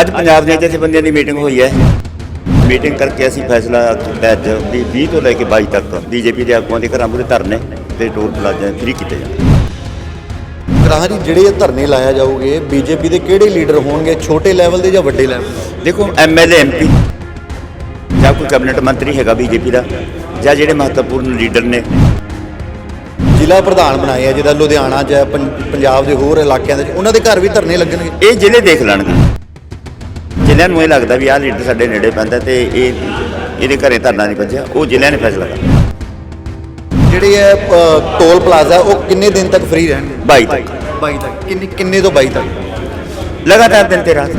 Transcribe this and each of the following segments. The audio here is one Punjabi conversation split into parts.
ਅੱਜ ਪੰਜਾਬ ਦੀਆਂ ਜਥੇਬੰਦੀਆਂ ਦੀ ਮੀਟਿੰਗ ਹੋਈ ਹੈ ਮੀਟਿੰਗ ਕਰਕੇ ਅਸੀਂ ਫੈਸਲਾ ਕੀਤਾ ਅੱਜ ਵੀ 20 ਤੋਂ ਲੈ ਕੇ 22 ਤੱਕ ਬੀਜੇਪੀ ਦੇ ਆਗੂਆਂ ਦੇ ਘਰਾਂ ਮੂਹਰੇ ਧਰਨੇ ਤੇ ਟੋਲ ਪਲਾਜ਼ਾ ਫ੍ਰੀ ਕੀਤੇ ਜਾਣ। ਜੀ ਜਿਹੜੇ ਧਰਨੇ ਲਾਇਆ ਜਾਊਗੇ ਬੀਜੇਪੀ ਦੇ ਕਿਹੜੇ ਲੀਡਰ ਹੋਣਗੇ? ਛੋਟੇ ਲੈਵਲ ਦੇ ਜਾਂ ਵੱਡੇ ਲੈਵਲ ਦੇਖੋ ਐਮਐਲਏ ਐਮਪੀ ਜਾਂ ਕੋਈ ਕੈਬਨਿਟ ਮੰਤਰੀ ਹੈਗਾ ਬੀਜੇਪੀ ਦਾ ਜਾਂ ਜਿਹੜੇ ਮਹੱਤਵਪੂਰਨ ਲੀਡਰ ਨੇ। ਜ਼ਿਲ੍ਹਾ ਪ੍ਰਧਾਨ ਬਣਾਏ ਆ ਜਿਹਦਾ ਲੁਧਿਆਣਾ ਪੰ- ਪੰਜਾਬ ਦੇ ਹੋਰ ਇਲਾਕਿਆਂ ਦੇ ਉਹਨਾਂ ਦੇ ਘਰ ਵੀ ਧਰਨੇ ਲੱਗਣਗੇ? ਇਹ ਜ਼ਿਲ੍ਹੇ ਦੇਖ ਲੈਣਗੇ। ਜ਼ਿਲ੍ਹਿਆਂ ਨੂੰ ਇਹ ਲੱਗਦਾ ਵੀ ਆਹ ਲੀਡਰ ਸਾਡੇ ਨੇੜੇ ਪੈਂਦਾ ਤੇ ਇਹ ਇਹਦੇ ਘਰੇ ਧਰਨਾ ਨਹੀਂ ਵੱਜਿਆ ਉਹ ਜ਼ਿਲ੍ਹਿਆਂ ਨੇ ਫੈਸਲਾ ਕਰਨਾ ਜਿਹੜੇ ਅ, ਟੋਲ ਪਲਾਜ਼ਾ ਉਹ ਕਿੰਨੇ ਦਿਨ ਤੱਕ ਫ੍ਰੀ ਰਹਿਣਗੇ? 22 ਤੱਕ। 22 ਤੱਕ। ਕਿੰਨੇ ਕਿੰਨੇ ਤੋਂ 22 ਤੱਕ? ਲਗਾਤਾਰ ਦਿਨ ਤੇ ਰਾਤ।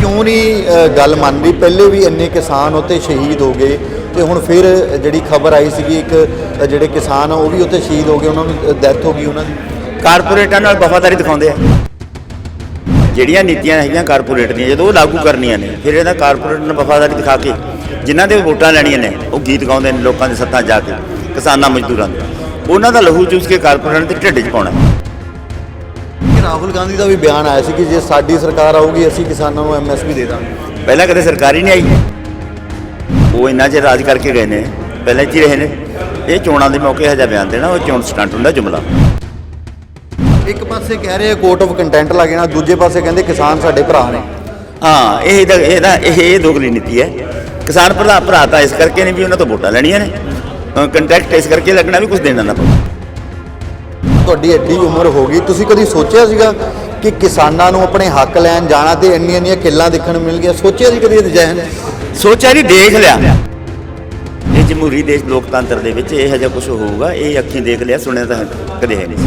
ਕਿਉਂ ਨਹੀਂ ਅ, ਗੱਲ ਮੰਨ ਰਹੀ ਪਹਿਲੇ ਵੀ ਇੰਨੇ ਕਿਸਾਨ ਉੱਤੇ ਸ਼ਹੀਦ ਹੋ ਗਏ ਤੇ ਹੁਣ ਫਿਰ ਜਿਹੜੀ ਖਬਰ ਆਈ ਸੀਗੀ ਇੱਕ ਅ, ਜਿਹੜੇ ਕਿਸਾਨ ਆ ਉਹ ਵੀ ਉੱਤੇ ਸ਼ਹੀਦ ਹੋ ਗਏ ਉਹਨਾਂ ਨੂੰ ਡੈਥ ਹੋ ਗਈ ਉਹਨਾਂ ਦੀ। ਕਾਰਪੋਰੇਟਾਂ ਨਾਲ ਵਫਾਦਾਰੀ ਦਿਖਾਉਂਦੇ ਆ। ਜਿਹੜੀਆਂ ਨੀਤੀਆਂ ਹੈਗੀਆਂ ਕਾਰਪੋਰੇਟ ਦੀਆਂ ਜਦੋਂ ਉਹ ਲਾਗੂ ਕਰਨੀਆਂ ਨੇ ਫਿਰ ਇਹਦਾ ਕਾਰਪੋਰੇਟ ਨਾਲ ਵਫਾਦਾਰੀ ਦਿਖਾ ਕੇ ਜਿਨ੍ਹਾਂ ਦੇ ਵੋਟਾਂ ਲੈਣੀਆਂ ਨੇ ਉਹ ਗੀਤ ਗਾਉਂਦੇ ਨੇ ਲੋਕਾਂ ਦੇ ਸੱਥਾਂ ਜਾ ਕੇ ਕਿਸਾਨਾਂ ਮਜ਼ਦੂਰਾਂ ਦੇ। ਉਹਨਾਂ ਦਾ ਲਹੂ ਚੂਸ ਕੇ ਕਾਰਪੋਰੇਟ ਦੇ ਢਿੱਡ 'ਚ ਪਾਉਣਾ। ਰਾਹੁਲ ਗਾਂਧੀ ਦਾ ਵੀ ਬਿਆਨ ਆਇਆ ਸੀ ਕਿ ਜੇ ਸਾਡੀ ਸਰਕਾਰ ਆਊਗੀ ਅਸੀਂ ਕਿਸਾਨਾਂ ਨੂੰ ਐਮਐਸਪੀ ਦੇ ਦਾਂਗੇ। ਪਹਿਲਾਂ ਕਦੇ ਸਰਕਾਰੀ ਨਹੀਂ ਆਈ। ਉਹ ਇੰਨਾ ਚਿਰ ਰਾਜ ਕਰਕੇ ਗਏ ਨੇ ਪਹਿਲਾਂ ਹੀ ਰਹੇ ਨੇ। ਇਹ ਚੋਣਾਂ ਦੇ ਮੌਕੇ ਹਜਾ ਬਿਆਨ ਦੇਣਾ ਉਹ ਚੋਣ ਸਟੰਟ ਹੁੰਦਾ ਜੁਮਲਾ। ਇੱਕ ਪਾਸੇ ਕਹਿ ਰਹੇ ਕੋਰਟ ਆਫ ਕੰਟੈਂਟ ਲੱਗੇ ਨਾ ਦੂਜੇ ਪਾਸੇ ਕਹਿੰਦੇ ਕਿਸਾਨ ਸਾਡੇ ਭਰਾ ਨੇ। ਹਾਂ ਇਹ ਤਾਂ ਇਹਦਾ ਇਹ ਇਹ ਦੋਗਲੀ ਨੀਤੀ ਹੈ। ਕਿਸਾਨ ਭਰਾ ਭਰਾ ਤਾਂ ਇਸ ਕਰਕੇ ਨੇ ਵੀ ਉਹਨਾਂ ਤੋਂ ਵੋਟਾਂ ਲੈਣੀਆਂ ਨੇ। ਕੰਟੈਕਟ ਇਸ ਕਰਕੇ ਲੱਗਣਾ ਵੀ ਕੁਝ ਦੇਣਾ ਨਾ ਪਵੇ। ਤੁਹਾਡੀ ਐਡੀ ਉਮਰ ਹੋ ਗਈ। ਤੁਸੀਂ ਕਦੀ ਸੋਚਿਆ ਸੀਗਾ ਕਿ ਕਿਸਾਨਾਂ ਨੂੰ ਆਪਣੇ ਹੱਕ ਲੈਣ ਜਾਣਾ ਤੇ ਇੰਨੀਆਂ ਇੰਨੀਆਂ ਕਿੱਲਾਂ ਦੇਖਣ ਨੂੰ ਮਿਲ ਗਿਆ ਸੋਚਿਆ ਸੀ ਕਦੀ ਇਹ ਜਹਿਨ? ਸੋਚਿਆ ਨਹੀਂ ਦੇਖ ਲਿਆ। ਇਹ ਜਮਹੂਰੀ ਦੇਸ਼ ਲੋਕਤੰਤਰ ਦੇ ਵਿੱਚ ਇਹ ਜਿਹਾ ਕੁਝ ਹੋਊਗਾ। ਇਹ ਅੱਖੀਂ ਦੇਖ ਲਿਆ ਸੁਣਿਆ ਤਾਂ ਕਦੇ ਹੈ ਨਹੀਂ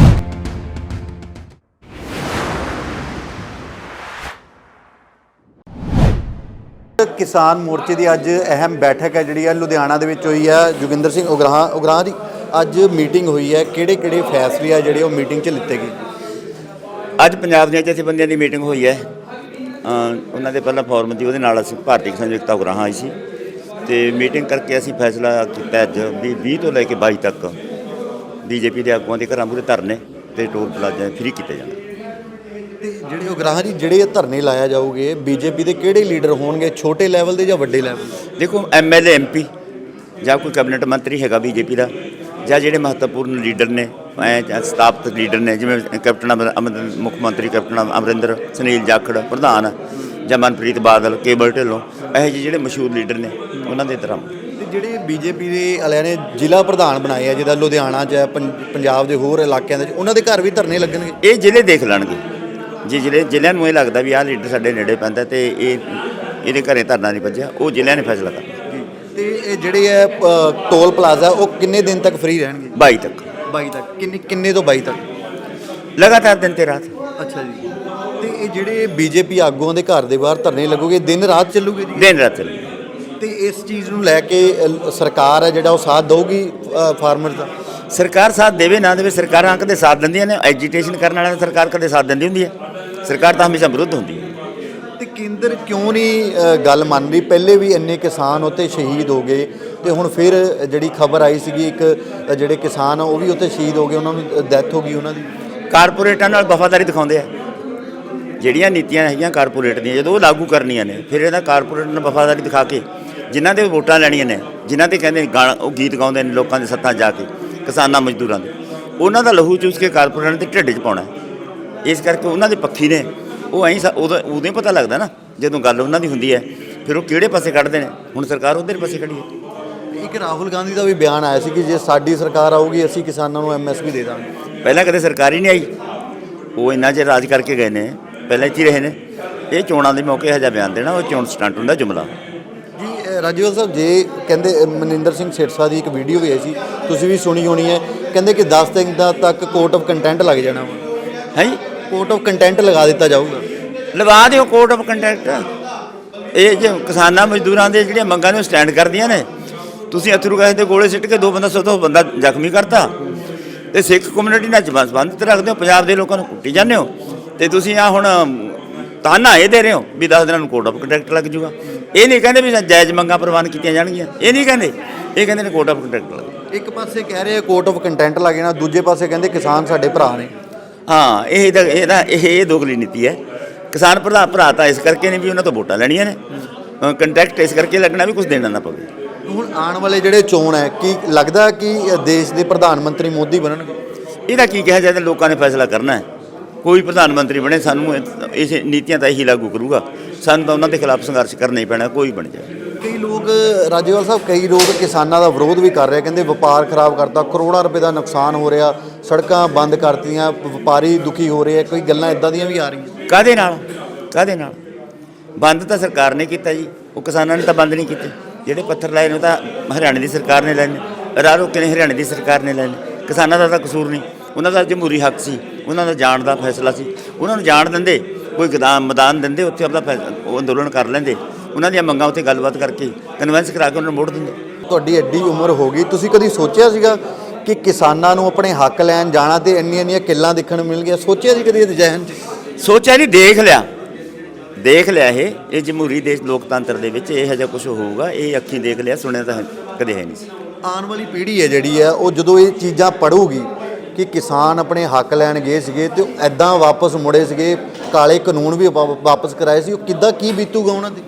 ਕਿਸਾਨ ਮੋਰਚੇ ਦੀ ਅੱਜ ਅਹਿਮ ਬੈਠਕ ਹੈ, ਜਿਹੜੀ ਹੈ ਲੁਧਿਆਣਾ ਦੇ ਵਿੱਚ ਹੋਈ ਹੈ। ਜੋਗਿੰਦਰ ਸਿੰਘ ਉਗਰਾਹਾਂ ਉਗਰਾਹਾਂ ਦੀ ਅੱਜ ਮੀਟਿੰਗ ਹੋਈ ਹੈ। ਕਿਹੜੇ ਕਿਹੜੇ ਫੈਸਲੇ ਆ ਜਿਹੜੇ ਉਹ ਮੀਟਿੰਗ 'ਚ ਲਿੱਤੇ ਗਏ? ਅੱਜ ਪੰਜਾਬ ਦੀਆਂ ਜਥੇਬੰਦੀਆਂ ਦੀ ਮੀਟਿੰਗ ਹੋਈ ਹੈ। ਉਹਨਾਂ ਦੇ ਪਹਿਲਾਂ ਫੋਰਮ ਦੀ, ਉਹਦੇ ਨਾਲ ਅਸੀਂ ਭਾਰਤੀ ਕਿਸਾਨ ਯੁਕਤਾ ਉਗਰਾਹਾਂ ਆਈ ਸੀ। ਤੇ ਮੀਟਿੰਗ ਕਰਕੇ ਅਸੀਂ ਫੈਸਲਾ ਕੀਤਾ ਅੱਜ ਵੀ 20 ਤੋਂ ਲੈ ਕੇ 22 ਤੱਕ ਬੀਜੇਪੀ ਦੇ ਆਗੂਆਂ ਦੇ ਘਰਾਂ ਮੂਹਰੇ ਧਰਨੇ ਤੇ ਟੋਲ ਪਲਾਜ਼ੇ ਫ੍ਰੀ ਕੀਤੇ ਜਾਣ। ਜਿਹੜੇ ਉਗਰਾਹਾਂ ਜੀ ਜਿਹੜੇ ਇਹ ਧਰਨੇ ਲਾਇਆ ਜਾਊਗੇ ਬੀਜੇਪੀ ਦੇ ਕਿਹੜੇ ਲੀਡਰ ਹੋਣਗੇ ਛੋਟੇ ਲੈਵਲ ਦੇ ਜਾਂ ਵੱਡੇ ਲੈਵਲ ਦੇਖੋ ਐਮਐਲਏ ਐਮਪੀ ਜਾਂ ਕੋਈ ਕੈਬਨਿਟ ਮੰਤਰੀ ਹੈਗਾ ਬੀਜੇਪੀ ਦਾ ਜਾਂ ਜਿਹੜੇ ਮਹੱਤਵਪੂਰਨ ਲੀਡਰ ਨੇ ਐ ਜਾਂ ਸਥਾਪਿਤ ਲੀਡਰ ਨੇ ਜਿਵੇਂ ਕੈਪਟਨ ਅਮਰ- ਮੁੱਖ ਮੰਤਰੀ ਕੈਪਟਨ ਅਮਰਿੰਦਰ ਸੁਨੀਲ ਜਾਖੜ ਪ੍ਰਧਾਨ ਜਾਂ ਮਨਪ੍ਰੀਤ ਬਾਦਲ ਕੇਬਲ ਢਿੱਲੋਂ ਇਹੋ ਜਿਹੇ ਜਿਹੜੇ ਮਸ਼ਹੂਰ ਲੀਡਰ ਨੇ ਉਹਨਾਂ ਦੇ ਤਰ੍ਹਾਂ ਤੇ ਜਿਹੜੇ ਬੀਜੇਪੀ ਦੇ ਵਾਲਿਆਂ ਨੇ ਜ਼ਿਲ੍ਹਾ ਪ੍ਰਧਾਨ ਬਣਾਏ ਆ ਜਿਹਦਾ ਲੁਧਿਆਣਾ ਚ ਪੰਜਾਬ ਦੇ ਹੋਰ ਇਲਾਕਿਆਂ ਦੇ ਉਹਨਾਂ ਦੇ ਘਰ ਵੀ ਧਰਨੇ ਲੱਗਣਗੇ? ਇਹ ਜ਼ਿਲ੍ਹੇ ਦੇਖ ਲੈਣਗੇ। ਜੇ ਜ਼ਿਲ੍ਹੇ ਜ਼ਿਲ੍ਹਿਆਂ ਨੂੰ ਇਹ ਲੱਗਦਾ ਵੀ ਆਹ ਲੀਡਰ ਸਾਡੇ ਨੇੜੇ ਪੈਂਦਾ ਤੇ ਇਹ ਇਹਦੇ ਘਰੇ ਧਰਨਾ ਨਹੀਂ ਵੱਜਿਆ ਉਹ ਜ਼ਿਲ੍ਹਿਆਂ ਨੇ ਫੈਸਲਾ ਕਰਨਾ ਤੇ ਇਹ ਜਿਹੜੇ ਹੈ ਅ, ਟੋਲ ਪਲਾਜ਼ਾ ਉਹ ਕਿੰਨੇ ਦਿਨ ਤੱਕ ਫ੍ਰੀ ਰਹਿਣਗੇ? 22 ਤੱਕ। 22 ਤੱਕ। ਕਿੰਨੇ ਕਿੰਨੇ ਤੋਂ 22 ਤੱਕ? ਲਗਾਤਾਰ ਦਿਨ ਤੇ ਰਾਤ। ਅੱਛਾ ਜੀ। ਤੇ ਇਹ ਜਿਹੜੇ ਬੀਜੇਪੀ ਆਗੂਆਂ ਦੇ ਘਰ ਦੇ ਬਾਹਰ ਧਰਨੇ ਲੱਗੂਗੇ ਦਿਨ ਰਾਤ ਚੱਲੂਗੇ ਜੀ? ਦਿਨ ਰਾਤ ਚੱਲੇ ਤੇ ਇਸ ਚੀਜ਼ ਨੂੰ ਲੈ ਕੇ ਅ, ਸਰਕਾਰ ਹੈ ਜਿਹੜਾ ਉਹ ਸਾਥ ਦਊਗੀ ਫਾਰਮਰ ਦਾ? ਸਰਕਾਰ ਸਾਥ ਦੇਵੇ ਨਾ ਦੇਵੇ ਸਰਕਾਰਾਂ ਕਦੇ ਸਾਥ ਦਿੰਦੀਆਂ ਨੇ। ਐਜੀਟੇਸ਼ਨ ਕਰਨ ਵਾਲਿਆਂ ਦਾ ਸਰਕਾਰ ਕਦੇ ਸਾਥ ਦਿੰਦੀ ਹੁੰਦੀ ਹੈ। ਸਰਕਾਰ ਤਾਂ ਹਮੇਸ਼ਾ ਵਿਰੁੱਧ ਹੁੰਦੀ ਹੈ। ਤੇ ਕੇਂਦਰ ਕਿਉਂ ਨਹੀਂ ਅ, ਗੱਲ ਮੰਨ ਰਹੀ ਪਹਿਲੇ ਵੀ ਇੰਨੇ ਕਿਸਾਨ ਉੱਤੇ ਸ਼ਹੀਦ ਹੋ ਗਏ ਤੇ ਹੁਣ ਫਿਰ ਜਿਹੜੀ ਖਬਰ ਆਈ ਸੀਗੀ ਇੱਕ ਅ, ਜਿਹੜੇ ਕਿਸਾਨ ਆ ਉਹ ਵੀ ਉੱਤੇ ਸ਼ਹੀਦ ਹੋ ਗਏ ਉਹਨਾਂ ਨੂੰ ਡੈਥ ਹੋ ਗਈ ਉਹਨਾਂ ਦੀ। ਕਾਰਪੋਰੇਟਾਂ ਨਾਲ ਵਫਾਦਾਰੀ ਦਿਖਾਉਂਦੇ ਆ। ਜਿਹੜੀਆਂ ਨੀਤੀਆਂ ਹੈਗੀਆਂ ਕਾਰਪੋਰੇਟ ਦੀਆਂ ਜਦੋਂ ਉਹ ਲਾਗੂ ਕਰਨੀਆਂ ਨੇ ਫਿਰ ਇਹਦਾ ਕਾਰਪੋਰੇਟ ਨਾਲ ਵਫਾਦਾਰੀ ਦਿਖਾ ਕੇ ਜਿਨ੍ਹਾਂ ਦੇ ਵੋਟਾਂ ਲੈਣੀਆਂ ਨੇ ਜਿਨ੍ਹਾਂ ਤੇ ਕਹਿੰਦੇ ਗਾਣਾ ਉਹ ਗੀਤ ਗਾਉਂਦੇ ਨੇ ਲੋਕਾਂ ਦੇ ਸੱਥਾਂ ਜਾ ਕੇ ਕਿਸਾਨਾਂ ਮਜ਼ਦੂਰਾਂ ਦੇ ਉਹਨਾਂ ਦਾ ਲਹੂ ਚੂਸ ਕੇ ਕਾਰਪੋਰੇਟ ਦੇ ਢਿੱਡ 'ਚ ਪਾਉਣਾ ਇਸ ਕਰਕੇ ਉਹਨਾਂ ਦੇ ਪੱਖੀ ਨੇ ਉਹ ਐਂ ਉਦੋਂ ਹੀ ਪਤਾ ਲੱਗਦਾ ਨਾ ਜਦੋਂ ਗੱਲ ਉਹਨਾਂ ਦੀ ਹੁੰਦੀ ਹੈ ਫਿਰ ਉਹ ਕਿਹੜੇ ਪਾਸੇ ਕੱਢਦੇ ਨੇ? ਹੁਣ ਸਰਕਾਰ ਉਧਰ ਪਾਸੇ ਖੜੀ ਹੈ। ਇੱਕ ਰਾਹੁਲ ਗਾਂਧੀ ਦਾ ਵੀ ਬਿਆਨ ਆਇਆ ਸੀ ਕਿ ਜੇ ਸਾਡੀ ਸਰਕਾਰ ਆਊਗੀ ਅਸੀਂ ਕਿਸਾਨਾਂ ਨੂੰ ਐਮਐਸਪੀ ਦੇ ਦਾਂਗੇ। ਪਹਿਲਾਂ ਕਦੇ ਸਰਕਾਰੀ ਨਹੀਂ ਆਈ। ਉਹ ਇੰਨਾ ਚਿਰ ਰਾਜ ਕਰਕੇ ਗਏ ਨੇ ਪਹਿਲਾਂ ਹੀ ਰਹੇ ਨੇ। ਇਹ ਚੋਣਾਂ ਦੇ ਮੌਕੇ ਹਜਾ ਬਿਆਨ ਦੇਣਾ ਉਹ ਚੋਣ ਸਟੰਟ ਹੁੰਦਾ ਜੁਮਲਾ। ਜੀ ਅ, ਰਾਜੀਵਲ ਸਾਹਿਬ ਜੇ ਕਹਿੰਦੇ ਮਨਿੰਦਰ ਸਿੰਘ ਸਿਰਸਾ ਦੀ ਇੱਕ ਵੀਡੀਓ ਵੀ ਆਈ ਸੀ ਤੁਸੀਂ ਵੀ ਸੁਣੀ ਹੋਣੀ ਹੈ ਕਹਿੰਦੇ ਕਿ 10 ਦਿਨ ਦਾ ਤੱਕ ਕੋਰਟ ਆਫ ਕੰਟੈਂਟ ਲੱਗ ਜਾਣਾ ਹੈ ਜੀ? ਕੋਰਟ ਆਫ ਕੰਟੈਂਟ ਲਗਾ ਦਿੱਤਾ ਜਾਊਗਾ। ਲਵਾ ਦਿਓ ਕੋਡ ਆਫ ਕੰਟੈਕਟ ਇਹ ਜੇ ਕਿਸਾਨਾਂ ਮਜ਼ਦੂਰਾਂ ਦੇ ਜਿਹੜੀਆਂ ਮੰਗਾਂ ਨੂੰ ਸਟੈਂਡ ਕਰਦੀਆਂ ਨੇ। ਤੁਸੀਂ ਅਥਰੂ ਗੈਸ ਦੇ ਗੋਲੇ ਸਿੱਟ ਕੇ ਦੋ ਬੰਦਾ ਸੌ ਬੰਦਾ ਜ਼ਖਮੀ ਕਰਤਾ। ਤੇ ਸਿੱਖ ਕਮਿਊਨਿਟੀ ਨਾਲ ਬੰਦ ਰੱਖਦੇ ਹੋ ਪੰਜਾਬ ਦੇ ਲੋਕਾਂ ਨੂੰ ਕੁੱਟੀ ਜਾਂਦੇ ਹੋ। ਤੇ ਤੁਸੀਂ ਆ ਹੁਣ ਤਾਨਾ ਇਹ ਦੇ ਰਹੇ ਹੋ ਵੀ 10 ਦਿਨਾਂ ਨੂੰ ਕੋਡ ਆਫ ਕੰਟੈਕਟ ਲੱਗ ਜੂਗਾ। ਇਹ ਨਹੀਂ ਕਹਿੰਦੇ ਵੀ ਜਾਇਜ਼ ਮੰਗਾਂ ਪ੍ਰਵਾਨ ਕੀਤੀਆਂ ਜਾਣਗੀਆਂ। ਇਹ ਨਹੀਂ ਕਹਿੰਦੇ। ਇਹ ਕਹਿੰਦੇ ਨੇ ਕੋਡ ਆਫ ਕੰਟੈਕਟ ਲੱਗ ਇੱਕ ਪਾਸੇ ਕਹਿ ਰਹੇ ਕੋਰਟ ਆਫ ਕੰਟੈਂਟ ਲੱਗ ਜਾਣਾ ਦੂਜੇ ਪਾਸੇ ਕਹਿੰਦੇ ਕਿਸਾਨ ਸਾਡੇ ਭਰਾ ਨੇ। ਹਾਂ ਇਹ ਤਾਂ ਇਹਦਾ ਇਹ ਦੋਗਲੀ ਨੀਤੀ ਹੈ। ਕਿਸਾਨ ਭਰਾ ਭਰਾ ਤਾਂ ਇਸ ਕਰਕੇ ਨੇ ਵੀ ਉਹਨਾਂ ਤੋਂ ਵੋਟਾਂ ਲੈਣੀਆਂ ਨੇ। ਕੰਟੈਕਟ ਇਸ ਕਰਕੇ ਲੱਗਣਾ ਵੀ ਕੁਝ ਦੇਣਾ ਨਾ ਪਵੇ। ਹੁਣ ਆਉਣ ਵਾਲੇ ਜਿਹੜੇ ਚੋਣ ਹੈ ਕੀ ਲੱਗਦਾ ਕਿ ਦੇਸ਼ ਦੇ ਪ੍ਰਧਾਨ ਮੰਤਰੀ ਮੋਦੀ ਬਣਨਗੇ? ਇਹਦਾ ਕੀ ਕਿਹਾ ਜਾਂਦਾ ਲੋਕਾਂ ਨੇ ਫੈਸਲਾ ਕਰਨਾ ਹੈ। ਕੋਈ ਪ੍ਰਧਾਨ ਮੰਤਰੀ ਬਣੇ ਸਾਨੂੰ ਇਸ ਨੀਤੀਆਂ ਤਾਂ ਇਹੀ ਲਾਗੂ ਕਰੂਗਾ। ਸਾਨੂੰ ਤਾਂ ਉਹਨਾਂ ਦੇ ਖਿਲਾਫ ਸੰਘਰਸ਼ ਕਰਨਾ ਹੀ ਪੈਣਾ ਕੋਈ ਬਣ ਜਾਏ। ਕਈ ਲੋਕ ਰਾਜੇਵਾਲ ਸਾਹਿਬ ਕਈ ਲੋਕ ਕਿਸਾਨਾਂ ਦਾ ਵਿਰੋਧ ਵੀ ਕਰ ਰਹੇ ਕਹਿੰਦੇ ਵਪਾਰ ਖਰਾਬ ਕਰਤਾ ਕਰੋੜਾਂ ਰੁਪਏ ਦਾ ਨੁਕਸਾਨ ਹੋ ਰਿਹਾ। ਸੜਕਾਂ ਬੰਦ ਕਰਤੀਆਂ ਵਪਾਰੀ ਦੁਖੀ ਹੋ ਰਹੇ ਆ ਕੋਈ ਗੱਲਾਂ ਇਦਾਂ ਦੀਆਂ ਵੀ ਆ ਰਹੀਆਂ? ਕਾਦੇ ਨਾਲ? ਕਾਦੇ ਨਾਲ? ਬੰਦ ਤਾਂ ਸਰਕਾਰ ਨੇ ਕੀਤਾ ਜੀ ਉਹ ਕਿਸਾਨਾਂ ਨੇ ਤਾਂ ਬੰਦ ਨਹੀਂ ਕੀਤੇ। ਜਿਹੜੇ ਪੱਥਰ ਲਾਏ ਨੇ ਉਹ ਤਾਂ ਹਰਿਆਣੇ ਦੀ ਸਰਕਾਰ ਨੇ ਲਾਏ ਨੇ ਰਾਹ ਰੋਕੇ ਨੇ ਹਰਿਆਣੇ ਦੀ ਸਰਕਾਰ ਨੇ ਲਾਏ ਨੇ। ਕਿਸਾਨਾਂ ਦਾ ਤਾਂ ਕਸੂਰ ਨਹੀਂ ਉਹਨਾਂ ਦਾ ਜਮਹੂਰੀ ਹੱਕ ਸੀ ਉਹਨਾਂ ਦਾ ਜਾਣ ਦਾ ਫੈਸਲਾ ਸੀ। ਉਹਨਾਂ ਨੂੰ ਜਾਣ ਦਿੰਦੇ ਕੋਈ ਗਦਾਮ ਮੈਦਾਨ ਦਿੰਦੇ ਉੱਥੇ ਆਪਦਾ ਫੈਸ- ਉਹ ਅੰਦੋਲਨ ਕਰ ਲੈਂਦੇ। ਉਹਨਾਂ ਦੀਆਂ ਮੰਗਾਂ ਉੱਤੇ ਗੱਲਬਾਤ ਕਰਕੇ ਕਨਵੈਂਸ ਕਰਾ ਕੇ ਉਹਨਾਂ ਨੂੰ ਮੋੜ ਦਿੰਦੇ। ਤੁਹਾਡੀ ਐਡੀ ਉਮਰ ਹੋ ਗਈ ਤੁਸੀਂ ਕਦੀ ਸੋਚਿਆ ਸੀਗਾ ਕਿ ਕਿਸਾਨਾਂ ਨੂੰ ਆਪਣੇ ਹੱਕ ਲੈਣ ਜਾਣਾ ਤੇ ਇੰਨੀਆਂ ਇੰਨੀਆਂ ਕਿੱਲਾਂ ਦੇਖਣ ਨੂੰ ਮਿਲ ਗਿਆ ਸੋਚਿਆ ਸੀ ਕਦੀ ਇਹ ਜਹਿਨ ਚ? ਸੋਚਿਆ ਨਹੀਂ ਦੇਖ ਲਿਆ। ਦੇਖ ਲਿਆ ਇਹ। ਇਹ ਜਮਹੂਰੀ ਦੇਸ਼ ਲੋਕਤੰਤਰ ਦੇ ਵਿੱਚ ਇਹ ਜਿਹਾ ਕੁਝ ਹੋਊਗਾ। ਇਹ ਅੱਖੀਂ ਦੇਖ ਲਿਆ ਸੁਣਿਆ ਤਾਂ ਕਦੇ ਹੈ ਨਹੀਂ ਆਉਣ ਵਾਲੀ ਪੀੜ੍ਹੀ ਹੈ ਜਿਹੜੀ ਹੈ ਉਹ ਜਦੋਂ ਇਹ ਚੀਜ਼ਾਂ ਪੜੂਗੀ ਕਿ ਕਿਸਾਨ ਆਪਣੇ ਹੱਕ ਲੈਣ ਗਏ ਸੀਗੇ ਤੇ ਐਦਾਂ ਵਾਪਸ ਮੁੜੇ ਸੀਗੇ ਕਾਲੇ ਕਾਨੂੰਨ ਵੀ ਵਾ- ਵਾਪਸ ਕਰਾਏ ਸੀ ਉਹ ਕਿੱਦਾਂ ਕੀ ਬੀਤੂਗਾ ਉਹਨਾਂ ਦੀ?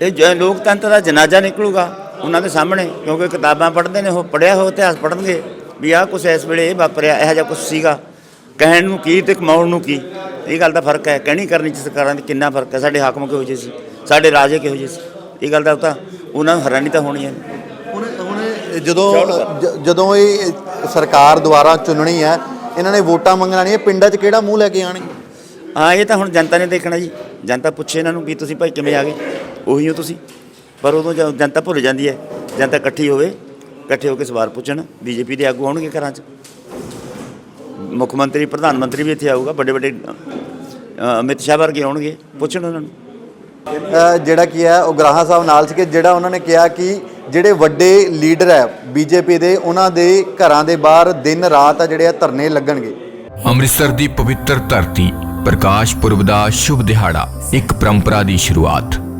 ਇਹ ਜ- ਲੋਕਤੰਤਰ ਦਾ ਜਨਾਜ਼ਾ ਨਿਕਲੂਗਾ। ਉਹਨਾਂ ਦੇ ਸਾਹਮਣੇ ਕਿਉਂਕਿ ਕਿਤਾਬਾਂ ਪੜ੍ਹਦੇ ਨੇ ਉਹ ਪੜਿਆ ਹੋ ਇਤਿਹਾਸ ਪੜ੍ਹਨਗੇ ਵੀ ਆਹ ਕੁਛ ਇਸ ਵੇਲੇ ਇਹ ਵਾਪਰਿਆ ਇਹੋ ਜਿਹਾ ਕੁਛ ਸੀਗਾ। ਕਹਿਣ ਨੂੰ ਕੀ ਤੇ ਕਮਾਉਣ ਨੂੰ ਕੀ? ਇਹ ਗੱਲ ਦਾ ਫ਼ਰਕ ਹੈ ਕਹਿਣੀ ਕਰਨੀ ਚ ਸਰਕਾਰਾਂ ਦੀ ਕਿੰਨਾ ਫ਼ਰਕ ਹੈ ਸਾਡੇ ਹਾਕਮ ਕਿਹੋ ਜਿਹੇ ਸੀ ਸਾਡੇ ਰਾਜੇ ਕਿਹੋ ਜਿਹੇ ਸੀ। ਇਹ ਗੱਲ ਦਾ ਤਾਂ ਉਹਨਾਂ ਨੂੰ ਹੈਰਾਨੀ ਤਾਂ ਹੋਣੀ ਹੈ। ਹੁਣ ਹੁਣ ਜਦੋਂ ਜਦੋਂ ਇਹ ਸਰਕਾਰ ਦੁਆਰਾ ਚੁਣਨੀ ਹੈ ਇਹਨਾਂ ਨੇ ਵੋਟਾਂ ਮੰਗਣਾ ਨਹੀਂ ਇਹ ਪਿੰਡਾਂ 'ਚ ਕਿਹੜਾ ਮੂੰਹ ਲੈ ਕੇ ਆਣਗੇ ਹਾਂ ਇਹ ਤਾਂ ਹੁਣ ਜਨਤਾ ਨੇ ਦੇਖਣਾ ਜੀ। ਜਨਤਾ ਪੁੱਛੇ ਇਹਨਾਂ ਨੂੰ ਵੀ ਤੁਸੀਂ ਭਾਈ ਕਿਵੇਂ ਆ ਗਏ? ਉਹੀ ਹੋ ਤੁਸੀਂ। ਪਰ ਉਦੋਂ ਜਦੋਂ ਜਨਤਾ ਭੁੱਲ ਜਾਂਦੀ ਹੈ ਜਨਤਾ ਇਕੱਠੀ ਹੋਵੇ ਇਕੱਠੇ ਹੋ ਕੇ ਸਵਾਲ ਪੁੱਛਣ ਬੀਜੇਪੀ ਦੇ ਆਗੂ ਆਉਣਗੇ ਘਰਾਂ 'ਚ। ਮੁੱਖ ਮੰਤਰੀ ਪ੍ਰਧਾਨ ਮੰਤਰੀ ਵੀ ਇੱਥੇ ਆਊਗਾ ਵੱਡੇ ਵੱਡੇ ਅਮਿਤ ਸ਼ਾਹ ਵਰਗੇ ਆਉਣਗੇ ਪੁੱਛਣ ਉਹਨਾਂ ਨੂੰ। ਜਿਹੜਾ ਕੀ ਹੈ ਉਹ ਗ੍ਰਾਹਾ ਸਾਹਿਬ ਨਾਲ ਸੀਗੇ ਜਿਹੜਾ ਉਹਨਾਂ ਨੇ ਕਿਹਾ ਕਿ ਜਿਹੜੇ ਵੱਡੇ ਲੀਡਰ ਹੈ ਬੀਜੇਪੀ ਦੇ ਉਹਨਾਂ ਦੇ ਘਰਾਂ ਦੇ ਬਾਹਰ ਦਿਨ ਰਾਤ ਆ ਜਿਹੜੇ ਆ ਧਰਨੇ ਲੱਗਣਗੇ। ਅੰਮ੍ਰਿਤਸਰ ਦੀ ਪਵਿੱਤਰ ਧਰਤੀ ਪ੍ਰਕਾਸ਼ ਪੁਰਬ ਦਾ ਸ਼ੁਭ ਦਿਹਾੜਾ ਇੱਕ ਪਰੰਪਰਾ ਦੀ ਸ਼ੁਰੂਆਤ।